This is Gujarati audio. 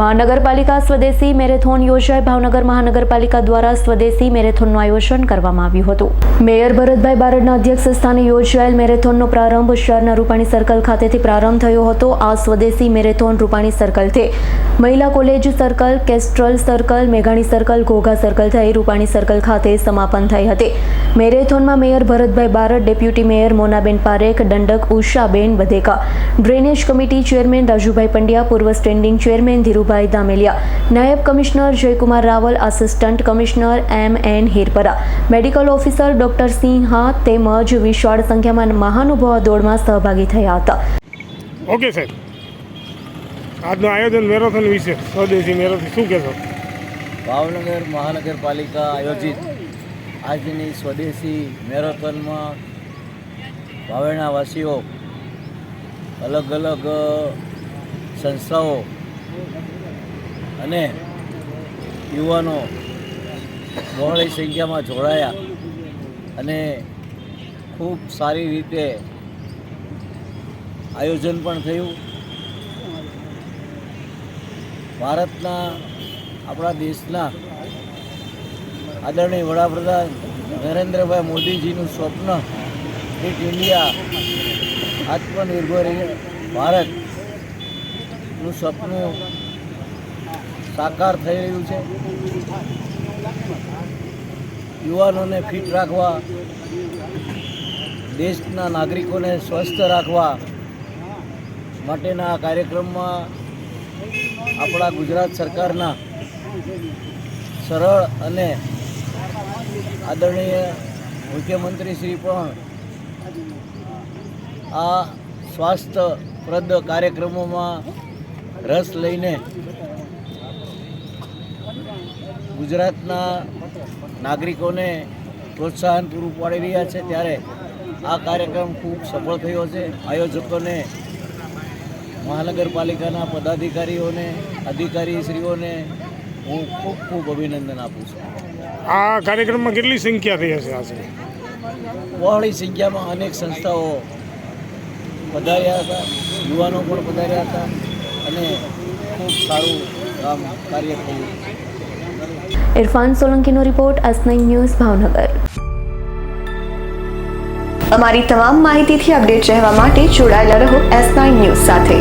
મહાનગરપાલિકા સ્વદેશી મેરેથોન યોજાઈ ભાવનગર મહાનગરપાલિકા દ્વારા સ્વદેશી મેરેથોનનું આયોજન કરવામાં આવ્યું હતું. મેયર ભરતભાઈ બારડના અધ્યક્ષ સ્થાને યોજાયેલ મેરેથોનનો પ્રારંભ શહેરના રૂપાણી સર્કલ ખાતેથી પ્રારંભ થયો હતો. આ સ્વદેશી મેરેથોન રૂપાણી સર્કલથી મહિલા કોલેજ સર્કલ, કેસ્ટ્રલ સર્કલ, મેઘાણી સર્કલ, ઘોઘા સર્કલ થઈ રૂપાણી સર્કલ ખાતે સમાપન થઈ હતી. મેરેથોનમાં mayor Bharatbhai Barad, deputy mayor Monaben Parekh, દંડક Ushaben Badheka. Drainage committee chairman Rajubhai Pandya, પૂર્વ સ્ટેન્ડિંગ ચેરમેન ધીરુભાઈ દામેલિયા નાયબ commissioner Jaykumar Raval assistant commissioner M N Hirpara. Medical officer doctor Sinha તેમજ વિશાળ સંખ્યામાં મહાનુભાવો દોડમાં સહભાગી થયા હતા. ઓકે સાહેબ. આજનું આયોજન મેરેથોન વિશે સ્વદેશી મેરેથોન શું કહેશો? ભાવનગર મહાનગરપાલિકા આયોજિત આજની સ્વદેશી મેરેથોનમાં ભાવેણા વાસીઓ અલગ અલગ સંસ્થાઓ અને યુવાનો બહોળી સંખ્યામાં જોડાયા અને ખૂબ સારી રીતે આયોજન પણ થયું. ભારતના, આપણા દેશના આદરણીય વડાપ્રધાન નરેન્દ્રભાઈ મોદીજીનું સ્વપ્ન ફિટ ઇન્ડિયા આત્મનિર્ભર ભારતનું સપનું સાકાર થઈ રહ્યું છે. યુવાનોને ફિટ રાખવા, દેશના નાગરિકોને સ્વસ્થ રાખવા માટેના આ કાર્યક્રમમાં આપણા ગુજરાત સરકારના સરળ અને આદરણીય મુખ્યમંત્રી શ્રી પણ આ સ્વાસ્થ્યપ્રદ કાર્યક્રમોમાં રસ લઈને ગુજરાતના નાગરિકોને પ્રોત્સાહન પૂરું પાડી રહ્યા છે ત્યારે આ કાર્યક્રમ ખૂબ સફળ થયો છે. આયોજકોને મહાનગરપાલિકાના પદાધિકારીઓને અધિકારીશ્રીઓને હું ખૂબ ખૂબ અભિનંદન આપું છું. આ કાર્યક્રમમાં કેટલી સંખ્યા થઈ હશે આશરે બહોળી સંખ્યામાં અનેક સંસ્થાઓ પધાર્યા હતા યુવાનો પણ પધાર્યા હતા અને ખૂબ સારું કામ કાર્ય થયું. ઇરફાન સોલંકીનો રિપોર્ટ એસ ન્યૂઝ ભાવનગર. અમારી તમામ માહિતીથી અપડેટ રહેવા માટે જોડાયેલા રહો એસ ન્યૂઝ સાથે.